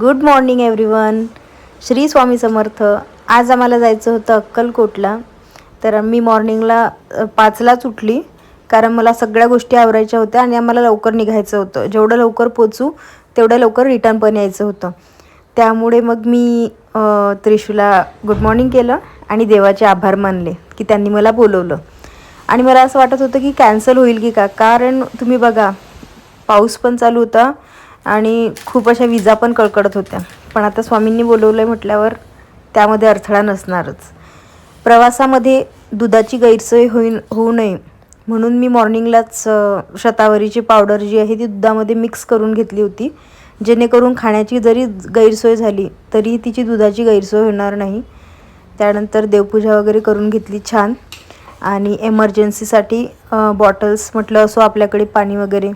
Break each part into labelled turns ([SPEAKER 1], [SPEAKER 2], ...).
[SPEAKER 1] Good morning everyone Shri Swami Samarth. आज आम्हाला जायचं होतं अक्कलकोटला. तर मी मॉर्निंगला पाचलाच उठली. कारण मला सगळ्या गोष्टी आवरायच्या होत्या आणि आम्हाला लवकर निघायचं होतं. जेवढं लवकर पोचू तेवढं लवकर रिटर्न पण यायचं होतं. त्यामुळे मग मी त्रिशूला गुड मॉर्निंग केलं आणि देवाचे आभार मानले की त्यांनी मला बोलवलं. आणि मला असं वाटत होतं की कॅन्सल होईल की का? कारण तुम्ही बघा पाऊस पण चालू होता. आणि खूप अशा विजा पण कळकळत होत्या. पण आता स्वामींनी बोलवलं आहे म्हटल्यावर त्यामध्ये अडथळा नसणारच. प्रवासामध्ये दुधाची गैरसोय होईल होऊ नये म्हणून मी मॉर्निंगलाच शतावरीची पावडर जी आहे ती दुधामध्ये मिक्स करून घेतली होती. जेणेकरून खाण्याची जरी गैरसोय झाली तरी तिची दुधाची गैरसोय होणार नाही. त्यानंतर देवपूजा वगैरे करून घेतली छान. आणि एमर्जन्सीसाठी बॉटल्स म्हटलं असो आपल्याकडे पाणी वगैरे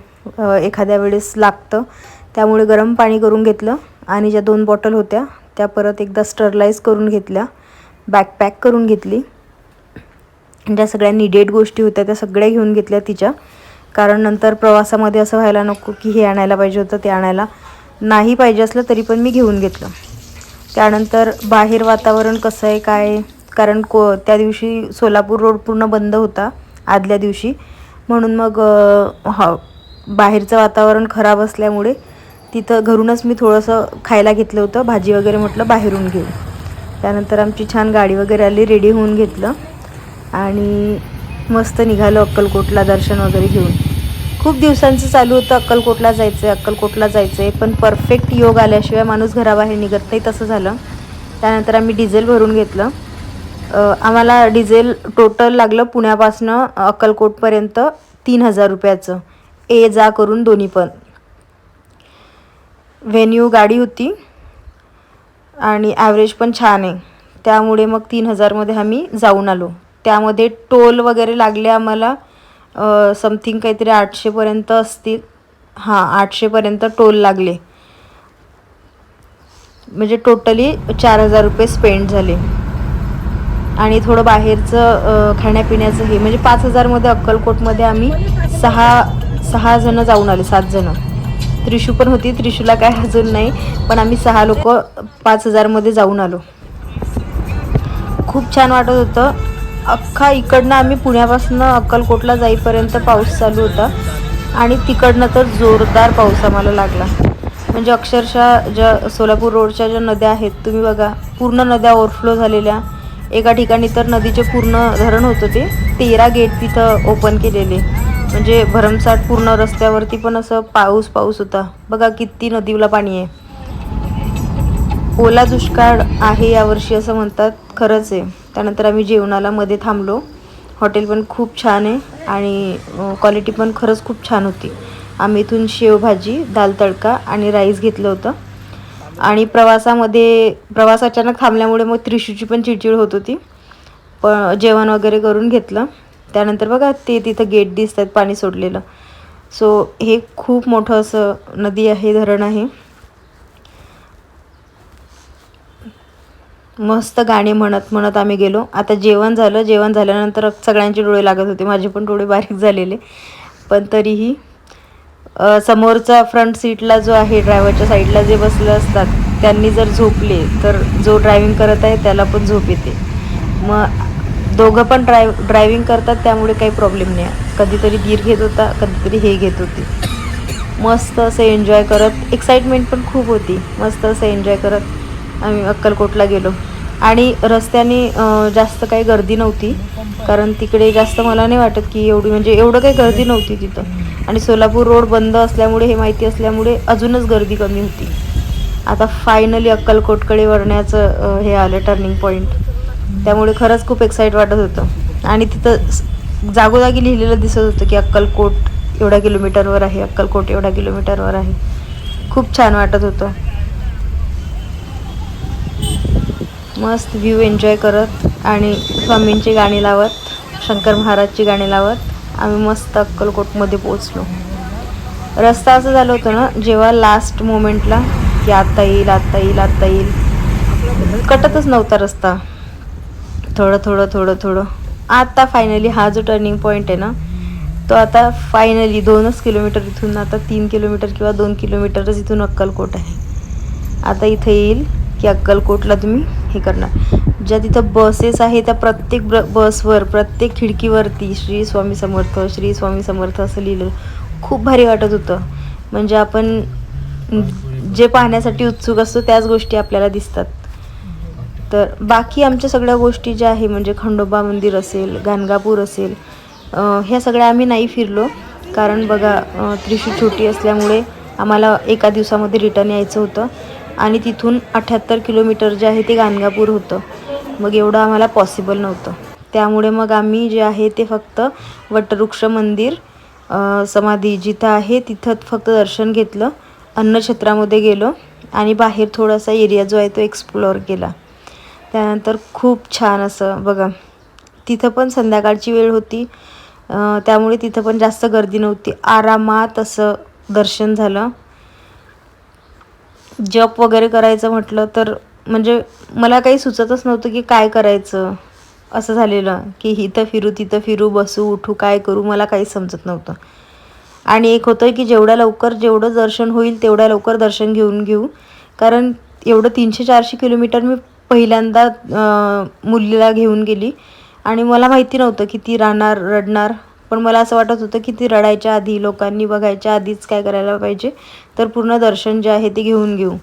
[SPEAKER 1] एखाद्या वेळेस लागतं. त्यामुळे गरम पाणी करून घेतलं आणि ज्या दोन बॉटल होत्या त्या परत एकदा स्टरलाईज करून घेतल्या बॅकपॅक करून घेतली. ज्या सगळ्या निडेड गोष्टी होत्या त्या सगळ्या घेऊन घेतल्या तिच्या. कारण नंतर प्रवासामध्ये असं व्हायला नको की हे आणायला पाहिजे होतं ते आणायला नाही पाहिजे असलं तरी पण मी घेऊन घेतलं. त्यानंतर बाहेर वातावरण कसं आहे काय कारण को त्या दिवशी सोलापूर रोड पूर्ण बंद होता आदल्या दिवशी. म्हणून मग हा बाहेरचं वातावरण खराब असल्यामुळे तिथं घरूनच मी थोडंसं खायला घेतलं होतं भाजी वगैरे म्हटलं बाहेरून घेऊ त्यानंतर आमची छान गाडी वगैरे आली रेडी होऊन घेतलं. आणि मस्त निघालो अक्कलकोटला दर्शन वगैरे घेऊन. खूप दिवसांचं चालू होतं अक्कलकोटला जायचं आहे अक्कलकोटला जायचं आहे पण परफेक्ट योग आल्याशिवाय माणूस घराबाहेर निघत नाही तसं झालं. त्यानंतर आम्ही डिझेल भरून घेतलं. आम्हाला डिझेल टोटल लागलं पुण्यापासनं अक्कलकोटपर्यंत तीन हजार रुपयाचं. ए जा करून दोन्ही पण. व्हेन्यू गाडी होती. आणि ॲव्हरेज पण छान आहे. त्यामुळे मग तीन हजारमध्ये आम्ही जाऊन आलो. त्यामध्ये टोल वगैरे लागले आम्हाला समथिंग काहीतरी आठशेपर्यंत असतील. हां आठशेपर्यंत टोल लागले. म्हणजे टोटली चार हजार रुपये स्पेंड झाले. आणि थोडं बाहेरचं खाण्यापिण्याचं हे म्हणजे पाच हजारमध्ये अक्कलकोटमध्ये आम्ही सहा सहा जणं जाऊन आले सात जणं. त्रिशू पण होती. त्रिशूला काय अजून नाही. पण आम्ही सहा लोक पाच हजारमध्ये जाऊन आलो. खूप छान वाटत होतं. अख्खा इकडनं आम्ही पुण्यापासून अक्कलकोटला जाईपर्यंत पाऊस चालू होता. आणि तिकडनं तर जोरदार पाऊस आम्हाला लागला. म्हणजे अक्षरशः ज्या सोलापूर रोडच्या ज्या नद्या आहेत तुम्ही बघा पूर्ण नद्या ओव्हरफ्लो झालेल्या. एका ठिकाणी तर नदीचे पूर्ण धरण होतं ते. तेरा गेट तिथं ओपन केलेले. म्हणजे भरमसाठ पूर्ण रस्त्यावरती पण असं पाऊस पाऊस होता. बघा किती नदीला पाणी आहे. ओला दुष्काळ आहे यावर्षी असं म्हणतात. खरंच आहे. त्यानंतर आम्ही जेवणाला मध्ये थांबलो. हॉटेल पण खूप छान आहे आणि क्वालिटी पण खरंच खूप छान होती. आम्ही इथून शेवभाजी दाल तडका आणि राईस घेतलं होतं. आणि प्रवासामध्ये प्रवास अचानक थांबल्यामुळे मग त्रिशूची पण चिडचिड होत होती. प जेवण वगैरे करून घेतलं. त्यानंतर बघा ते तिथं गेट दिसत आहेत पाणी सोडलेलं. सो हे खूप मोठं असं नदी आहे धरण आहे. मस्त गाणे म्हणत म्हणत आम्ही गेलो. आता जेवण झालं जेवण झाल्यानंतर सगळ्यांचे डोळे लागत होते. माझे पण डोळे बारीक झालेले. पण तरीही समोरचा फ्रंट सीटला जो आहे ड्रायव्हरच्या साईडला जे बसले असतात त्यांनी जर झोपले तर जो ड्रायव्हिंग करत आहे त्याला पण झोप येते. मग दोघं पण ड्रायव ड्रायव्हिंग करतात त्यामुळे काही प्रॉब्लेम नाही. कधीतरी गिर घेत होता कधीतरी हे घेत होती. मस्त असं एन्जॉय करत एक्साइटमेंट पण खूप होती. मस्त असं एन्जॉय करत आम्ही अक्कलकोटला गेलो. आणि रस्त्याने जास्त काही गर्दी नव्हती. कारण तिकडे जास्त मला नाही वाटत की एवढी म्हणजे एवढं काही गर्दी नव्हती तिथं. आणि सोलापूर रोड बंद असल्यामुळे हे माहिती असल्यामुळे अजूनच गर्दी कमी होती. आता फायनली अक्कलकोटकडे वळण्याचं हे आलं टर्निंग पॉईंट त्यामुळे खरंच खूप एक्साईट वाटत होतं. आणि तिथं जागोजागी लिहिलेलं दिसत होतं की अक्कलकोट एवढ्या किलोमीटरवर आहे अक्कलकोट एवढ्या किलोमीटरवर आहे. खूप छान वाटत होतं. मस्त व्ह्यू एन्जॉय करत आणि स्वामींची गाणी लावत शंकर महाराजची गाणी लावत आम्ही मस्त अक्कलकोटमध्ये पोचलो रस्ता असं झालं होतं ना जेव्हा लास्ट मोमेंटला की आत्ता येईल आत्ता येईल आत्ता येईल. कटतच नव्हता रस्ता. थोडं थोडं थोडं थोडं. आता फायनली हा जो टर्निंग पॉईंट आहे ना तो आता फायनली दोनच किलोमीटर इथून आता तीन किलोमीटर किंवा दोन किलोमीटरच इथून अक्कलकोट आहे. आता इथं येईल की अक्कलकोटला तुम्ही हे करणार. ज्या तिथं बसेस आहे त्या प्रत्येक ब बसवर प्रत्येक खिडकीवरती श्री स्वामी समर्थ श्री स्वामी समर्थ असं लिहिलं खूप भारी वाटत होतं. म्हणजे आपण जे पाहण्यासाठी उत्सुक असतो त्याच गोष्टी आपल्याला दिसतात. तर बाकी आमच्या सगळ्या गोष्टी ज्या आहे म्हणजे खंडोबा मंदिर असेल गाणगापूर असेल ह्या सगळ्या आम्ही नाही फिरलो. कारण बघा अं, छोटी असल्यामुळे आम्हाला एका दिवसामध्ये रिटर्न यायचं होतं. आणि तिथून अठ्याहत्तर किलोमीटर जे आहे ते गाणगापूर होतं. मग एवढं आम्हाला पॉसिबल नव्हतं. त्यामुळे मग आम्ही जे आहे ते फक्त वटवृक्ष मंदिर समाधी जिथं आहे तिथं फक्त दर्शन घेतलं. अन्नछत्रामध्ये गेलो आणि बाहेर थोडासा एरिया जो आहे तो एक्सप्लोअर केला. त्यानंतर खूप छान असं बघा तिथं पण संध्याकाळची वेळ होती. त्यामुळे तिथं पण जास्त गर्दी नव्हती. आरामात असं दर्शन झालं. जप वगैरे करायचं म्हटलं तर म्हणजे मला काही सुचतच नव्हतं की काय करायचं. असं झालेलं की इथं फिरू तिथं फिरू बसू उठू काय करू मला काही समजत नव्हतं. आणि एक होतं की जेवढ्या लवकर जेवढं दर्शन होईल तेवढ्या लवकर दर्शन घेऊन घेऊ. कारण एवढं तीनशे चारशे किलोमीटर मी पहिल्यांदा मुलीला घेऊन गेली. आणि मला माहिती नव्हतं की ती राहणार रडणार. पण मला असं वाटत होतं की ती रडायच्या आधी लोकांनी बघायच्या आधीच काय करायला पाहिजे. तर पूर्ण दर्शन जे आहे ते घेऊन घेऊ.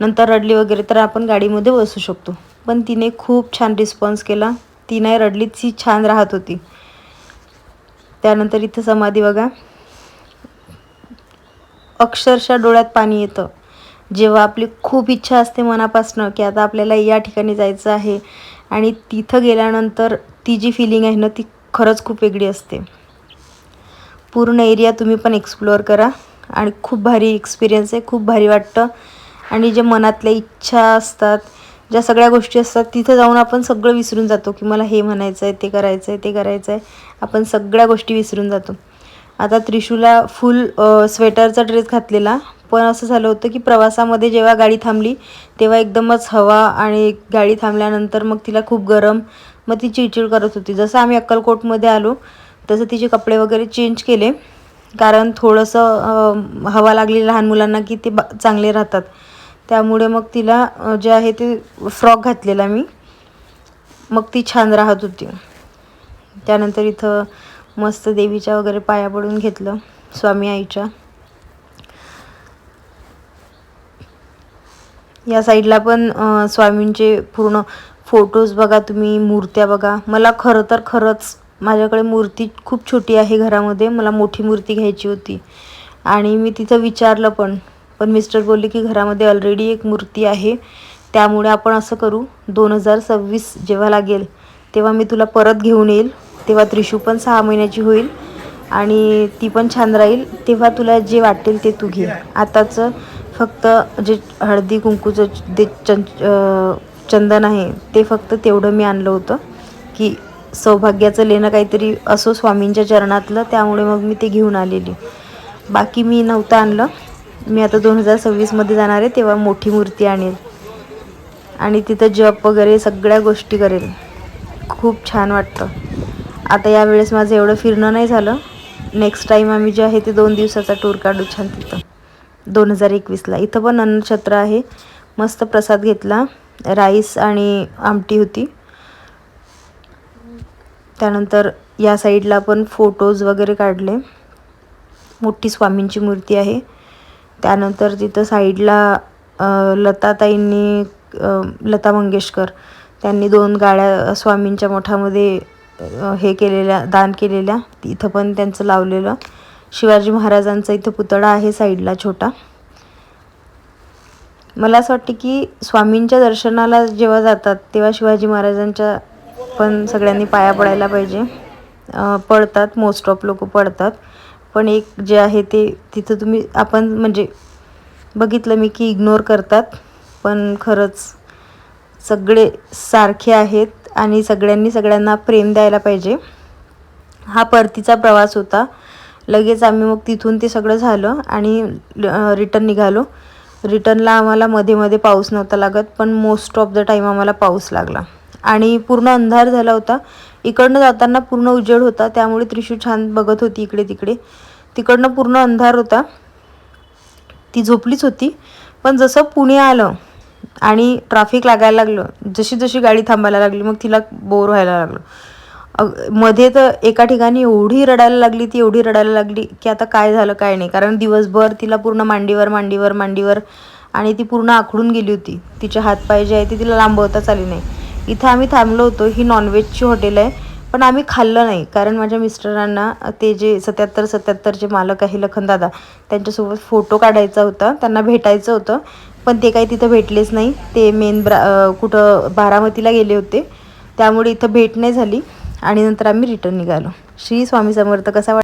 [SPEAKER 1] नंतर रडली वगैरे तर आपण गाडीमध्ये बसू शकतो. पण तिने खूप छान रिस्पॉन्स केला. ती नाही रडली ती छान राहत होती. त्यानंतर इथं समाधी बघा. अक्षरशः डोळ्यात पाणी येतं. जेव्हा आपली खूप इच्छा असते मनापासनं की आता आपल्याला या ठिकाणी जायचं आहे आणि तिथं गेल्यानंतर ती जी फिलिंग आहे ना ती खरंच खूप वेगळी असते. पूर्ण एरिया तुम्ही पण एक्सप्लोअर करा आणि खूप भारी एक्सपिरियन्स आहे खूप भारी वाटतं. आणि जे मनातल्या इच्छा असतात ज्या सगळ्या गोष्टी असतात तिथं जाऊन आपण सगळं विसरून जातो की मला हे म्हणायचं आहे ते करायचं आहे ते करायचं आहे आपण सगळ्या गोष्टी विसरून जातो. आता त्रिशूला फुल स्वेटरचा ड्रेस घातलेला. पण असं झालं होतं की प्रवासामध्ये जेव्हा गाडी थांबली तेव्हा एकदमच हवा आणि गाडी थांबल्यानंतर मग तिला खूप गरम मग ती चिडचिड करत होती. जसं आम्ही अक्कलकोटमध्ये आलो तसं तिचे कपडे वगैरे चेंज केले. कारण थोडंसं हवा लागली लहान मुलांना की ते बा चांगले राहतात. त्यामुळे मग तिला जे आहे ते फ्रॉक घातलेला मी. मग ती छान राहत होती. त्यानंतर इथं मस्त देवीच्या वगैरे पाया पडून घेतलं स्वामी आईच्या. या साईडला पण स्वामींचे पूर्ण फोटोज बघा तुम्ही मूर्त्या बघा. मला खरं तर खरंच माझ्याकडे मूर्ती खूप छोटी आहे घरामध्ये मला मोठी मूर्ती घ्यायची होती. आणि मी तिथं विचारलं पण पण मिस्टर बोलले की घरामध्ये ऑलरेडी एक मूर्ती आहे त्यामुळे आपण असं करू दोन हजार सव्वीस जेव्हा लागेल तेव्हा मी तुला परत घेऊन येईल. तेव्हा त्रिशू पण सहा महिन्याची होईल आणि ती पण छान राहील. तेव्हा तुला जे वाटेल ते तू घे. आताचं फक्त जे हळदी कुंकूचं ते चं चंदन आहे ते फक्त तेवढं मी आणलं होतं. की सौभाग्याचं लेणं काहीतरी असो स्वामींच्या चरणातलं त्यामुळे मग मी ते घेऊन आलेली. बाकी मी नव्हतं आणलं. मी आता दोन हजार सव्वीसमध्ये जाणार आहे तेव्हा मोठी मूर्ती आणेल. आणि तिथं जप वगैरे सगळ्या गोष्टी करेल. खूप छान वाटतं. आता यावेळेस माझं एवढं फिरणं नाही झालं. नेक्स्ट टाईम आम्ही जे आहे ते दोन दिवसाचा टूर काढू छान तिथं. दोन हजार एकवीसला. इथं पण अन्नछत्र आहे. मस्त प्रसाद घेतला. राईस आणि आमटी होती. त्यानंतर या साईडला पण फोटोज वगैरे काढले. मोठी स्वामींची मूर्ती आहे. त्यानंतर तिथं साईडला लताताईंनी लता मंगेशकर. त्यांनी दोन गाड्या स्वामींच्या मठामध्ये हे केलेल्या दान केलेल्या इथं पण त्यांचं लावलेलं. शिवाजी महाराजांचा इथं पुतळा आहे साईडला छोटा. मला असं वाटतं की स्वामींच्या दर्शनाला जेव्हा जातात तेव्हा शिवाजी महाराजांच्या पण सगळ्यांनी पाया पडायला पाहिजे. पडतात मोस्ट ऑफ लोक पडतात. पण एक जे आहे ते तिथं तुम्ही आपण म्हणजे बघितलं मी की इग्नोर करतात. पण खरंच सगळे सारखे आहेत. आणि सगळ्यांनी सगळ्यांना प्रेम द्यायला पाहिजे. हा परतीचा प्रवास होता. लगेच आम्ही मग तिथून ते सगळं झालं आणि रिटर्न निघालो. रिटर्नला आम्हाला मध्ये मध्ये पाऊस नव्हता लागत पण मोस्ट ऑफ द टाईम आम्हाला पाऊस लागला. आणि पूर्ण अंधार झाला होता. इकडनं जाताना पूर्ण उजेड होता त्यामुळे त्रिशू छान बघत होती इकडे तिकडे. तिकडनं पूर्ण अंधार होता. ती झोपलीच होती. पण जसं पुणे आलं आणि ट्रॅफिक लागायला लागलं. जशी जशी गाडी थांबायला लागली मग तिला बोर व्हायला लागलं. अग- मध्ये तर एका ठिकाणी एवढी रडायला लागली ती एवढी रडायला लागली की आता काय झालं काय नाही. कारण दिवसभर तिला पूर्ण मांडीवर मांडीवर मांडीवर आणि ती पूर्ण आखडून गेली होती. तिचे हातपाय जे आहे ते तिला लांबवताच आली नाही. इथं आम्ही थांबलो होतो. ही नॉनव्हेजची हॉटेल आहे. पण आम्ही खाल्लं नाही. कारण माझ्या मिस्टरांना ते जे सत्याहत्तर सत्याहत्तरचे मालक आहे लखनदादा त्यांच्यासोबत फोटो काढायचा होता. त्यांना भेटायचं होतं. पण ते काही तिथं भेटलेच नाही. ते मेन ब्रा कुठं बारामतीला गेले होते. त्यामुळे इथं भेट नाही झाली आणि नंतर आम्ही रिटर्न निघालो. श्री स्वामी समर्थ कसा वाट